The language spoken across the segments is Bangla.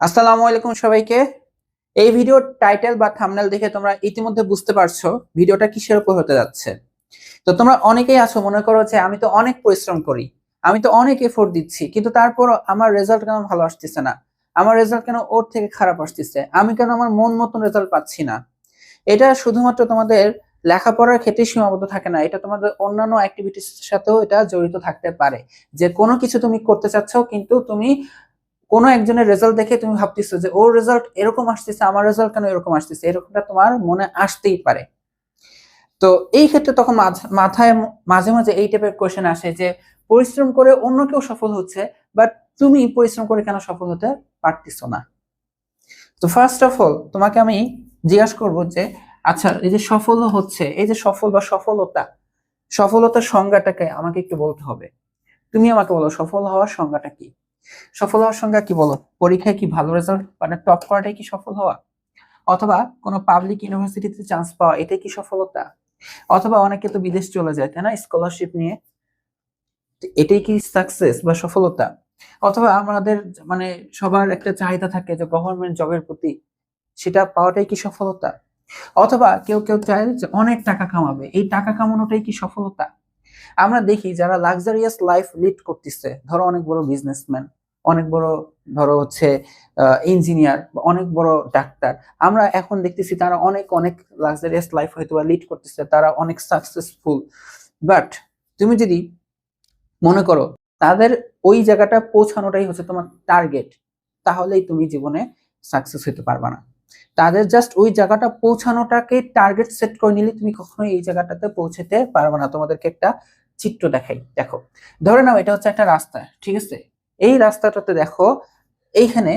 আসসালামু আলাইকুম সবাইকে। এই ভিডিওর টাইটেল বা থামনেল দেখে তোমরা ইতিমধ্যে বুঝতে পারছ ভিডিওটা কিসের উপর হতে যাচ্ছে। তো তোমরা অনেকেই আছো, মনে করো যে আমি তো অনেক পরিশ্রম করি, আমি তো অনেক এফোর্ট দিচ্ছি, কিন্তু তারপর আমার রেজাল্ট কেন ভালো আসতেছে না? আমার রেজাল্ট কেন ওর থেকে খারাপ আসতেছে? আমি কেন আমার মন মতন রেজাল্ট পাচ্ছি না? এটা শুধুমাত্র তোমাদের লেখাপড়ার ক্ষেত্রে সীমাবদ্ধ থাকে না, এটা তোমাদের অন্যান্য অ্যাক্টিভিটিস সাথেও এটা জড়িত থাকতে পারে। যে কোনো কিছু তুমি করতে চাচ্ছ, কিন্তু তুমি কোনো একজনের রেজাল্ট দেখে তুমি ভাবতেছো যে ওর রেজাল্ট এরকম আসতেছে, আমার রেজাল্ট কেন এরকম আসতেছে? এরকমটা তোমার মনে আসতেই পারে। তো এই ক্ষেত্রে তখন মাথায় মাঝে মাঝে এই টাইপের কোয়েশ্চেন আসে যে, পরিশ্রম করে অন্য কেউ সফল হচ্ছে বাট তুমি পরিশ্রম করে কেন সফল হতে পারতেছো না? তো ফার্স্ট অফ অল তোমাকে আমি জিজ্ঞাসা করব যে আচ্ছা এই যে সফল হচ্ছে, এই যে সফল বা সফলতা, সফলতার সংজ্ঞাটাকে আমাকে একটু বলতে হবে। তুমি আমাকে বলো, সফল হওয়ার সংজ্ঞাটা কি? সফল হওয়ার সংজ্ঞা কি বলো? পরীক্ষায় কি ভালো রেজাল্ট মানে টপ করাটাই কি সফল হওয়া? অথবা কোনো পাবলিক ইউনিভার্সিটিতে চান্স পাওয়া এটাই কি সফলতা? অথবা অনেকে তো বিদেশ চলে যায়, তাই না? স্কলারশিপ নিয়ে। এটাই কি সাকসেস বা সফলতা? অথবা আমাদের মানে সবার একটা চাহিদা থাকে যে গভর্নমেন্ট জবের প্রতি, সেটা পাওয়াটাই কি সফলতা? অথবা কেউ কেউ চায় যে অনেক টাকা কামাবে, এই টাকা কামানোটাই কি সফলতা? আমরা দেখি যারা লাক্সারিয়াস লাইফ লিড করতেছে, ধরো অনেক বড় বিজনেসম্যান অনেক বড় ধরো হচ্ছে ইঞ্জিনিয়ার অনেক বড় ডাক্তার, আমরা এখন দেখতেছি তারা অনেক অনেক লাক্সারিয়াস লাইফ হয়তো বা লিড করতেছে, তারা অনেক সাকসেসফুল বাট তুমি যদি মনে করো তাদের ওই জায়গাটা পৌঁছানোটাই হচ্ছে তোমার টার্গেট তাহলেই তুমি জীবনে সাকসেস হতে পারবে না। তাদের জাস্ট ওই জায়গাটা পৌঁছানোটাকে টার্গেট সেট করে নিলে তুমি কখনোই এই জায়গাটাতে পৌঁছাতে পারবে না। তোমাদেরকে একটা চিত্র দেখাই, দেখো। ধরে নাও এটা হচ্ছে একটা রাস্তা, ঠিক আছে? এই রাস্তাটাতে দেখো, এইখানে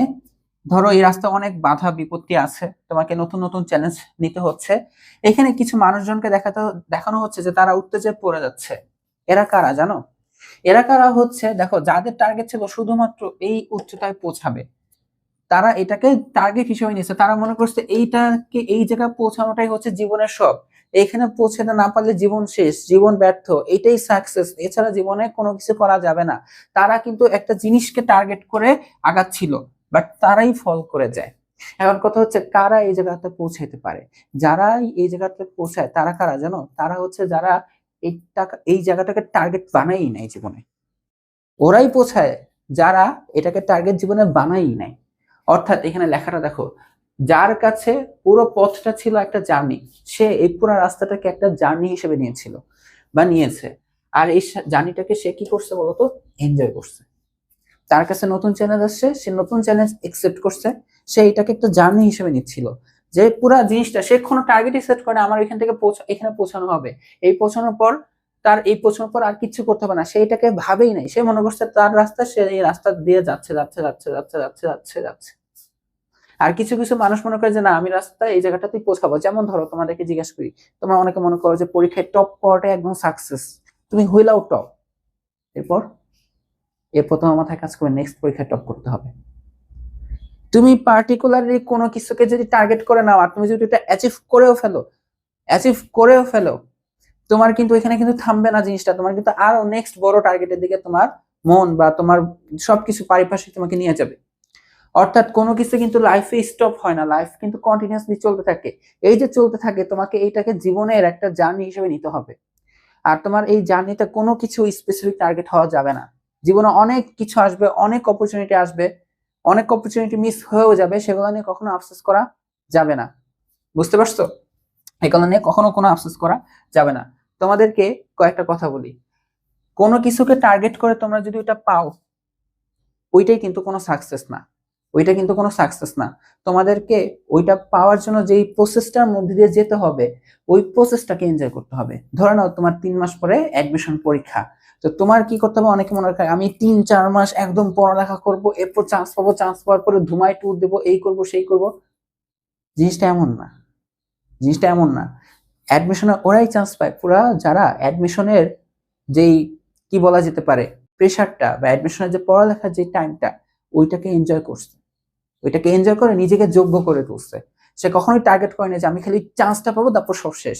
ধরো এই রাস্তা অনেক বাধা বিপত্তি আছে, তোমাকে নতুন নতুন চ্যালেঞ্জ নিতে হচ্ছে। এখানে কিছু মানুষজনকে দেখাতে দেখানো হচ্ছে যে তারা উত্তেজে পড়ে যাচ্ছে। এরা কারা জানো? এরা কারা হচ্ছে, দেখো, যাদের টার্গেট ছিল শুধুমাত্র এই উচ্চতায় পৌঁছাবে। তারা এটাকে টার্গেট হিসেবে নিয়েছে। তারা মনে করছে এইটাকে, এই জায়গায় পৌঁছানোটাই হচ্ছে জীবনের সব এখানে পৌঁছাতে না পারলে জীবন শেষ, জীবন ব্যর্থ, এটাই সাকসেস এছাড়া জীবনে কোনো কিছু করা যাবে না। তারা কিন্তু একটা জিনিসকে টার্গেট করে আগাচ্ছিল বাট তারাই ফল করে যায়। এখন কথা হচ্ছে, কারা এই জায়গাতে পৌঁছাইতে পারে? যারা এই জায়গাতে পৌঁছায়, তারা কারা জানো? তারা হচ্ছে যারা এই টাকা এই জায়গাটাকে টার্গেট বানাই নাই জীবনে। ওরাই পৌঁছায় যারা এটাকে টার্গেট জীবনে বানাই নাই। অর্থাৎ এখানে লেখাটা দেখো যার কাছে পুরো পথটা ছিল একটা জার্নি, সে এই পুরো রাস্তাটাকে একটা জার্নি হিসেবে নিয়েছিল, বা নিয়েছে। আর এই জার্নিটাকে সে কি করছে বলতো? এনজয় করছে। তার কাছে নতুন চ্যালেঞ্জ আসছে, সে নতুন চ্যালেঞ্জ একসেপ্ট করছে, সে এটাকে একটা জার্নি হিসেবে নিচ্ছিল। যে পুরো জিনিসটা সে কোনো টার্গেটই সেট করে আমার এখান থেকে এখানে পৌঁছানো হবে। এই পৌঁছানোর পর তার এই পৌঁছানোর পর আর কিচ্ছু করতে হবে না। সে এটাকে ভাবেই নাই। সে মনে করছে তার রাস্তা সে এই রাস্তা দিয়ে যাচ্ছে যাচ্ছে যাচ্ছে যাচ্ছে যাচ্ছে যাচ্ছে যাচ্ছে। আর কিছু কিছু মানুষ মনে করে যে, না, আমি রাস্তায় এই জায়গাটাতেই পৌঁছাবো। যেমন ধরো, তোমাদেরকে জিজ্ঞেস করি, তোমরা অনেকে মনে করো যে, পরীক্ষায় টপ করাটাই একদম সাকসেস তুমি হইলাও টপ এরপর এরপর তোমার মাথায় কাজ করবে নেক্সট পরীক্ষায় টপ করতে হবে। তুমি পার্টিকুলারলি কোনো কিছুকে যদি টার্গেট করে নাও, আর তুমি যদি এটা অ্যাচিভ করেও ফেলো অ্যাচিভ করেও ফেলো, তোমার কিন্তু এখানে কিন্তু থামবে না জিনিসটা। তোমার কিন্তু আরও নেক্সট বড় টার্গেটের দিকে তোমার মন বা তোমার সবকিছু পারিপার্শ্বিক তোমাকে নিয়ে যাবে। অর্থাৎ কোনো কিছু কিন্তু লাইফে স্টপ হয় না লাইফ কিন্তু কন্টিনিউসলি চলতে থাকে। এই যে চলতে থাকে, তোমাকে এইটাকে জীবনের একটা জার্নি হিসেবে নিতে হবে। আর তোমার এই জার্নিতে কোনো কিছু স্পেসিফিক টার্গেট হওয়া যাবে না। জীবনে অনেক কিছু আসবে, অনেক অপরচুনিটি আসবে, অনেক অপরচুনিটি মিস হয়েও যাবে, সেগুলো নিয়ে কখনো আফসোস করা যাবে না। বুঝতে পারছ? এগুলো নিয়ে কখনো কোনো আফসোস করা যাবে না। তোমাদেরকে কয়েকটা কথা বলি। কোনো কিছুকে টার্গেট করে তোমরা যদি ওটা পাও, ওইটাই কিন্তু কোনো সাকসেস না। ওইটা কিন্তু কোনো সাকসেস না। তোমাদেরকে ওইটা পাওয়ার জন্য যেই প্রসেসটার মধ্যে দিয়ে যেতে হবে, ওই প্রসেসটাকে এনজয় করতে হবে। ধরে নাও তোমার তিন মাস পরে অ্যাডমিশন পরীক্ষা। তো তোমার কি করতে হবে? অনেকে মনে করে আমি তিন, চার মাস একদম পড়ালেখা করব, এরপর চান্স পাবো চান্স পাওয়ার পরে ধুমাই ট্যুর দেবো, এই করব, সেই করব। জিনিসটা এমন না। জিনিসটা এমন না। অ্যাডমিশনে ওরাই চান্স পায়। পুরা যারা অ্যাডমিশনের যেই, কি বলা যেতে পারে প্রেশারটা বা অ্যাডমিশনের যে পড়ালেখার যে টাইমটা ওইটাকে এনজয় করছে। ওইটাকে এনজয় করে নিজেকে যোগ্য করে তুলছে। সে কখনোই টার্গেট করে না যে আমি খালি চান্সটা পাবো, তারপর সব শেষ।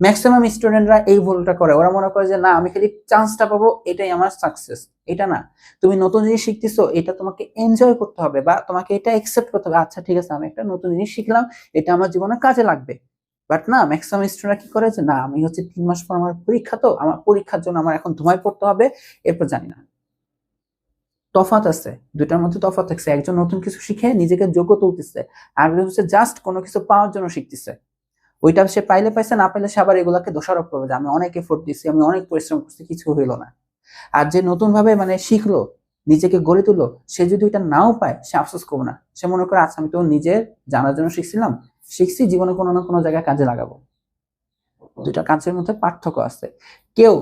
ম্যাক্সিমাম স্টুডেন্টরা এই ভুলটা করে। ওরা মনে করে যে, না, আমি খালি চান্সটা পাবো, এটাই আমার সাকসেস এটা না। তুমি নতুন জিনিস শিখতেছো, এটা তোমাকে এনজয় করতে হবে বা তোমাকে এটা অ্যাকসেপ্ট করতে হবে। আচ্ছা ঠিক আছে, আমি একটা নতুন জিনিস শিখলাম, এটা আমার জীবনে কাজে লাগবে। বাট না ম্যাক্সিমাম স্টুডেন্টরা কি করে যে, না, আমি হচ্ছে তিন মাস পর আমার পরীক্ষা তো, আমার পরীক্ষার জন্য আমার এখন ধুমায় পড়তে হবে। এরপর জানি না। তফাৎ আছে দুটার মধ্যে তফাৎ থাকছে। একজন নতুন কিছু শিখে নিজেকে যোগ্য তুলতেছে আর হচ্ছে জাস্ট কোনো কিছু পাওয়ার জন্য শিখতেছে। ওইটা সে পাইলে পাইছে, না পাইলে সে আবার এগুলাকে দোষারোপ করবে যে আমি অনেক এফোর্ট দিচ্ছি আমি অনেক পরিশ্রম করছি, কিছু হইল না। আর যে নতুন ভাবে মানে শিখলো, নিজেকে গড়ে তুললো, সে যদি ওইটা নাও পায়, সে আফসোস করব না। সে মনে করে আচ্ছা আমি তো নিজের জানার জন্য শিখছিলাম, শিখছি, জীবনে কোনো না কোনো জায়গায় কাজে লাগাবো। দুইটা কাজের মধ্যে পার্থক্য আছে। কেউ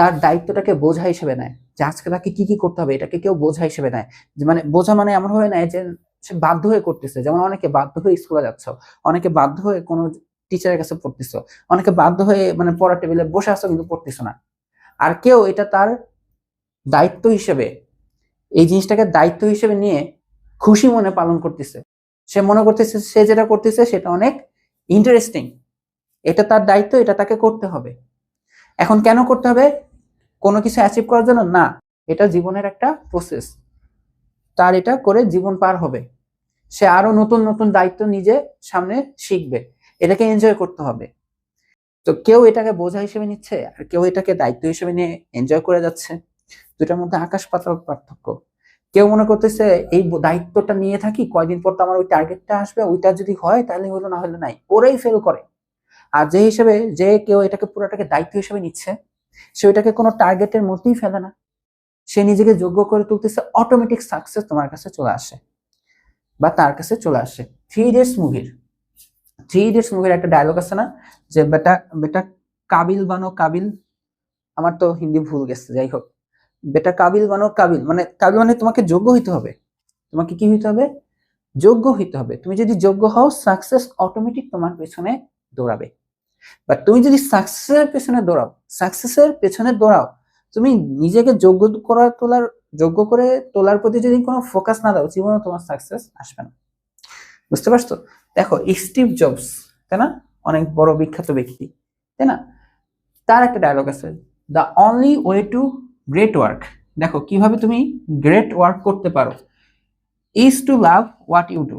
তার দায়িত্বটাকে বোঝা হিসেবে নেয় যে আজকে তাকে কি কি করতে হবে, এটাকে কেউ বোঝা হিসেবে নেয়। যে মানে বোঝা মানে এমন ভাবে নেয় যে সে বাধ্য হয়ে করতেছে। যেমন অনেকে বাধ্য হয়ে স্কুলে যাচ্ছ, অনেকে বাধ্য হয়ে কোনো টিচারের কাছে পড়তেছ, অনেকে বাধ্য হয়ে মানে পড়ার টেবিলে বসে আসো কিন্তু পড়তেছো না। আর কেউ এটা তার দায়িত্ব হিসেবে, এই জিনিসটাকে দায়িত্ব হিসেবে নিয়ে খুশি মনে পালন করতেছে। সে মনে করতেছে সে যেটা করতেছে সেটা অনেক ইন্টারেস্টিং এটা তার দায়িত্ব, এটা তাকে করতে হবে। এখন কেন করতে হবে? কোনো কিছু অ্যাচিভ করার জন্য? না। এটা জীবনের একটা প্রসেস তার এটা করে জীবন পার হবে। সে আরও নতুন নতুন দায়িত্ব নিজে সামনে শিখবে। এটাকে এনজয় করতে হবে। তো কেউ এটাকে বোঝা হিসেবে নিচ্ছে, আর কেউ এটাকে দায়িত্ব হিসেবে নিয়ে এনজয় করে যাচ্ছে। দুটার মধ্যে আকাশ পাতাল পার্থক্য। কেউ মনে করতেছে, এই দায়িত্বটা নিয়ে থাকি, কয়দিন পর তো আমার ওই টার্গেটটা আসবে, ওইটা যদি হয় তাহলে হলো না হলে নাই। ওরাই ফেল করে। আর যে হিসেবে, যে কেউ এটাকে পুরোটাকে দায়িত্ব হিসেবে নিচ্ছে সে ওইটাকে কোনো টার্গেটের মধ্যেই ফেলে না। সে নিজেকে যোগ্য করে তুলতেছে অটোমেটিক সাকসেস তোমার কাছে চলে আসে বা তার কাছে চলে আসে। থ্রি ইডিয়টস মুভির থ্রি ইডিয়টস মুভির একটা ডায়লগ আছে না, যে বেটা বেটা কাবিল বানো কাবিল। আমার তো হিন্দি ভুল গেছে, যাই হোক। বেটা কাবিল বানো কাবিল মানে কাবিল মানে তোমাকে যোগ্য হইতে হবে। তোমাকে কি হইতে হবে? যোগ্য হইতে হবে। তুমি যদি যোগ্য হও সাকসেস অটোমেটিক তোমার পেছনে দৌড়াবে। বাট তুমি যদি সাকসেসের পেছনে দৌড়াও সাকসেসের পেছনে দৌড়াও, তুমি নিজেকে যোগ্য করা তোলার, যোগ্য করে তোলার প্রতি যদি কোনো ফোকাস না দাও, জীবনে তোমার সাকসেস আসবে না। বুঝতে পারছ? দেখো স্টিভ জবস তাই না? অনেক বড় বিখ্যাত ব্যক্তি, তাই না? তার একটা ডায়লগ আছে the only way to great work দেখো, কীভাবে তুমি গ্রেট ওয়ার্ক করতে পারো is to love what you do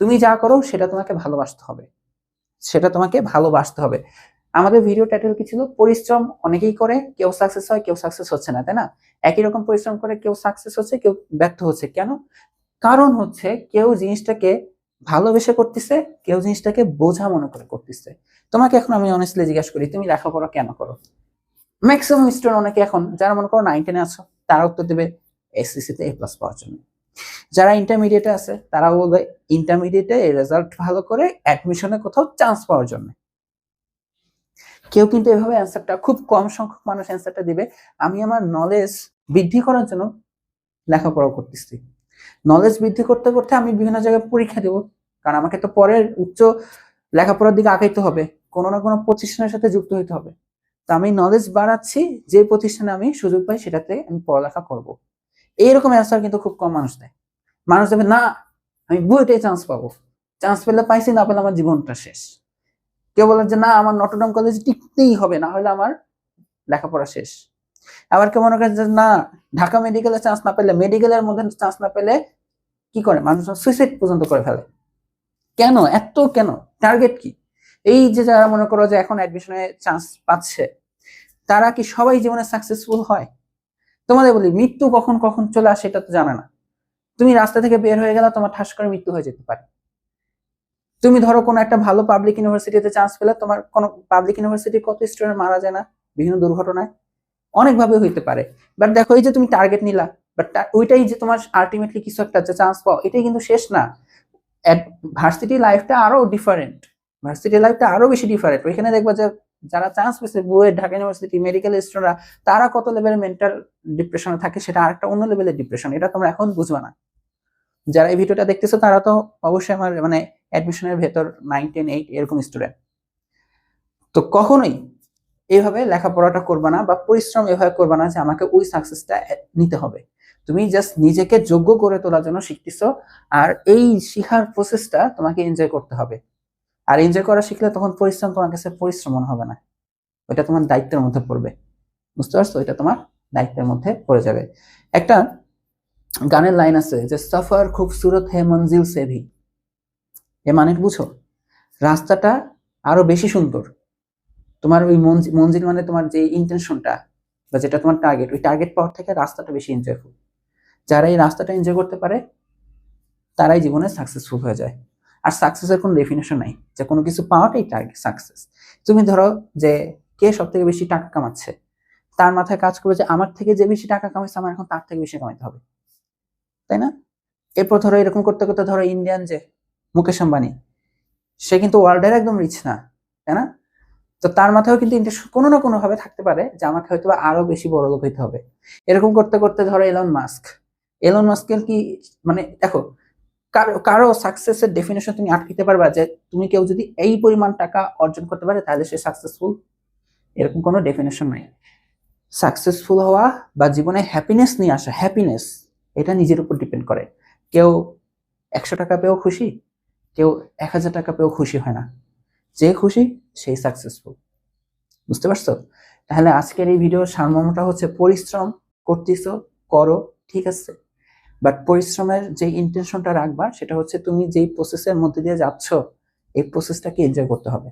তুমি যা করো, সেটা তোমাকে ভালোবাসতে হবে। সেটা তোমাকে ভালোবাসতে হবে। আমাদের ভিডিও টাইটেল কি ছিল? পরিশ্রম অনেকেই করে, কেউ সাকসেস হয়, কেউ সাকসেস হচ্ছে না, তাই না? একই রকম পরিশ্রম করে, কেউ সাকসেস হচ্ছে, কেউ ব্যর্থ হচ্ছে। কেন? কারণ হচ্ছে কেউ জিনিসটাকে ভালোবেসে করতেছে, কেউ জিনিসটাকে বোঝা মনে করে করতেছে। তোমাকে এখন আমি অনেস্টলি জিজ্ঞাসা করি, তুমি লেখাপড়া কেন করো? ম্যাক্সিমাম স্টুডেন্ট অনেকে এখন, যারা মনে করো নাইন টেনে আছো, তারা উত্তর দেবে এসএসসি তে এ প্লাস পাওয়ার জন্য। যারা ইন্টারমিডিয়েটে আছে, তারা বলবে ইন্টারমিডিয়েটে রেজাল্ট ভালো করে অ্যাডমিশনে কোথাও চান্স পাওয়ার জন্য। কেউ কিন্তু এভাবে অ্যান্সারটা খুব কম সংখ্যক মানুষ অ্যান্সারটা দিবে। আমি আমার নলেজ বৃদ্ধি করার জন্য লেখাপড়া করতেছি। নলেজ বৃদ্ধি করতে করতে আমি বিভিন্ন জায়গায় পরীক্ষা দেবো। কারণ আমাকে তো পরের উচ্চ লেখাপড়ার দিকে আগাইতে হবে। কোনো না কোনো প্রতিষ্ঠানের সাথে যুক্ত হইতে হবে। তো আমি নলেজ বাড়াচ্ছি, যে প্রতিষ্ঠানে আমি সুযোগ পাই সেটাতে আমি পড়ালেখা করব। এইরকম অ্যান্সার কিন্তু খুব কম মানুষ দেয়। মানুষ দেবে না, আমি বুয়েটে চান্স পাবো। চান্স পেলে পাইছি, না পেলে আমার জীবনটা শেষ। কেউ বলে যে, না, আমার নটরডাম কলেজে টিকতেই হবে, না হলে আমার লেখাপড়া শেষ। আবার কেউ মনে করেন যে, না, ঢাকা মেডিকেলে চান্স না পেলে মেডিকেলের মধ্যে চান্স না পেলে কি করে? মানুষ সুইসাইড পর্যন্ত করে ফেলে। কেন? এত কেন? টার্গেট কি? এই যে যারা মনে করো যে এখন অ্যাডমিশনে চান্স পাচ্ছে, তারা কি সবাই জীবনে সাকসেসফুল হয়? তোমাদের বলি, মৃত্যু কখন কখন চলে আসে এটা তো জানা না। তুমি রাস্তা থেকে বের হয়ে গেলে তোমার ঠাস করে মৃত্যু হয়ে যেতে পারে। তুমি ধরো কোনো একটা ভালো পাবলিক ইউনিভার্সিটিতে চান্স পেলে, তোমার কোনো পাবলিক ইউনিভার্সিটি কত স্টুডেন্ট মারা যায় না, বিভিন্ন দুর্ঘটনায়। অনেকভাবে হইতে পারে। বাট দেখো, এই যে তুমি টার্গেট নিলা বাট ওইটাই যে তোমার আলটিমেটলি কিছু একটা যে চান্স পাও, এটাই কিন্তু শেষ না। ভার্সিটি লাইফটা আরও ডিফারেন্ট ভার্সিটি লাইফটা আরও বেশি ডিফারেন্ট ওইখানে দেখবা যে যারা চান্স পেয়েছে বুয়েট, ঢাকা ইউনিভার্সিটি মেডিকেল স্টুডেন্টরা তারা কত লেভেলের মেন্টাল ডিপ্রেশনে থাকে সেটা আরেকটা অন্য লেভেলের ডিপ্রেশন এটা তোমরা এখন বুঝবা না। যারা এই ভিডিওটা দেখতেছো তারা তো অবশ্যই আমার মানে অ্যাডমিশনের ভেতর নাইন টেন এইট এরকম স্টুডেন্ট তো কখনোই এইভাবে লেখাপড়াটা করবা না বা পরিশ্রম এভাবে করবা না যে আমাকে ওই সাকসেসটা নিতে হবে। তুমি জাস্ট নিজেকে যোগ্য করে তোলার জন্য শিখতেছো আর এই শিখার প্রসেসটা তোমাকে এনজয় করতে হবে। আর এনজয় করা শিখলে তখন পরিশ্রম তোমার কাছে পরিশ্রম হবে না। ওইটা তোমার দায়িত্বের মধ্যে পড়বে। বুঝতে পারছ? ওইটা তোমার দায়িত্বের মধ্যে পড়ে যাবে। একটা গানের লাইন আছে যে, সফর খুবসুরত হে মঞ্জিল সে ভি। এ মানে বুঝো? রাস্তাটা আরও বেশি সুন্দর। তোমার ওই মঞ্জি- মঞ্জিল মানে তোমার যে ইন্টেনশনটা বা যেটা তোমার টার্গেট ওই টার্গেট পাওয়ার থেকে রাস্তাটা বেশি এনজয়ফুল যারা এই রাস্তাটা এনজয় করতে পারে, তারাই জীবনে সাকসেসফুল হয়ে যায়। আর সাকসেসের কোনো ডেফিনেশন নাই, যে কোনো কিছু পাওয়াটাই টার্গেট সাকসেস তুমি ধরো যে কে সব থেকে বেশি টাকা কামাচ্ছে, তার মাথায় কাজ করবে যে আমার থেকে যে বেশি টাকা কামাচ্ছে আমার এখন তার থেকে বেশি কামাইতে হবে। তাই না? এরপর ধরো এরকম করতে করতে ধরো ইন্ডিয়ান যে মুকেশ আম্বানি, সে কিন্তু ওয়ার্ল্ডের একদম রিচ না, তাই না? তো তার মাথায়ও কিন্তু ইন্টারেস্ট কোনো না কোনো ভাবে থাকতে পারে যে আমাকে হয়তো আরও বেশি বড় লোক হইতে হবে। এরকম করতে করতে ধরো এলন মাস্ক এলন মাস্কের কি মানে দেখো কারও কারও সাকসেসের ডেফিনেশন তুমি আটকিতে পারবা যে তুমি কেউ যদি এই পরিমাণ টাকা অর্জন করতে পারে তাহলে সে সাকসেসফুল এরকম কোনো ডেফিনেশন নাই। সাকসেসফুল হওয়া বা জীবনে হ্যাপিনেস নিয়ে আসা হ্যাপিনেস এটা নিজের উপর ডিপেন্ড করে। কেউ একশো টাকা পেয়েও খুশি, কেউ এক হাজার টাকা পেয়েও খুশি হয় না। যে খুশি, সেই সাকসেসফুল বুঝতে পারছ? তাহলে আজকের এই ভিডিওর সারমর্মটা হচ্ছে পরিশ্রম, করতেছ, করো, ঠিক আছে? বাট পরিশ্রমের যে ইন্টেনশনটা রাখবা, সেটা হচ্ছে তুমি যেই প্রসেসের মধ্যে দিয়ে যাচ্ছ, এই প্রসেসটাকে এনজয় করতে হবে।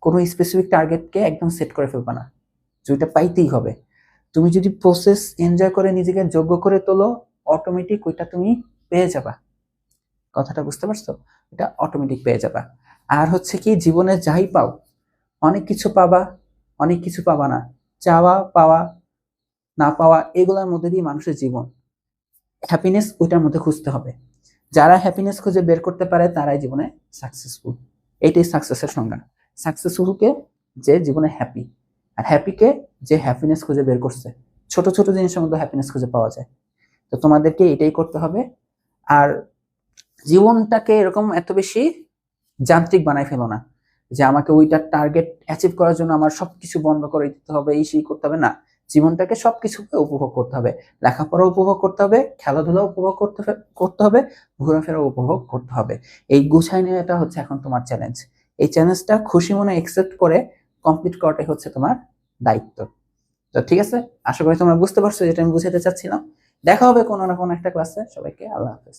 কোনো স্পেসিফিক টার্গেটকে একদম সেট করে ফেলবা না। ওইটা পাইতেই হবে। তুমি যদি প্রসেস এনজয় করে নিজেকে যোগ্য করে তোলো অটোমেটিক ওইটা তুমি পেয়ে যাবা। কথাটা বুঝতে পারছ? এটা অটোমেটিক পেয়ে যাবা। আর হচ্ছে কি, জীবনে যাই পাও, অনেক কিছু পাবা, অনেক কিছু পাবা না। চাওয়া, পাওয়া, না পাওয়া, এগুলোর মধ্যে দিয়ে মানুষের জীবন। হ্যাপিনেস ওইটার মধ্যে খুঁজতে হবে। যারা হ্যাপিনেস খুঁজে বের করতে পারে, তারাই জীবনে সাকসেসফুল এইটাই সাকসেসের সংজ্ঞা। সাকসেসফুলকে যে জীবনে হ্যাপি আর হ্যাপিকে যে হ্যাপিনেস খুঁজে বের করছে। ছোট ছোট জিনিসের মধ্যে হ্যাপিনেস খুঁজে পাওয়া যায়। তো তোমাদেরকে এটাই করতে হবে। আর জীবনটাকে এরকম এত বেশি যান্ত্রিক বানাই ফেলো না যে আমাকে ওইটার টার্গেট অ্যাচিভ করার জন্য আমার সবকিছু বন্ধ করে দিতে হবে, এই সেই করতে হবে। না জীবনটাকে সবকিছুকে উপভোগ করতে হবে। লেখাপড়া উপভোগ করতে হবে খেলাধুলা উপভোগ করতে করতে হবে ঘোরাফেরা উপভোগ করতে হবে। এই গুছাই নেওয়াটা হচ্ছে এখন তোমার চ্যালেঞ্জ এই চ্যালেঞ্জটা খুশি মনে একসেপ্ট করে কমপ্লিট করাটাই হচ্ছে তোমার দায়িত্ব। তো ঠিক আছে, আশা করি তোমরা বুঝতে পারছ, যেটা আমি বুঝাতে চাচ্ছিলাম। দেখা হবে কোনো না কোনো একটা ক্লাসে সবাইকে আল্লাহ হাফেজ।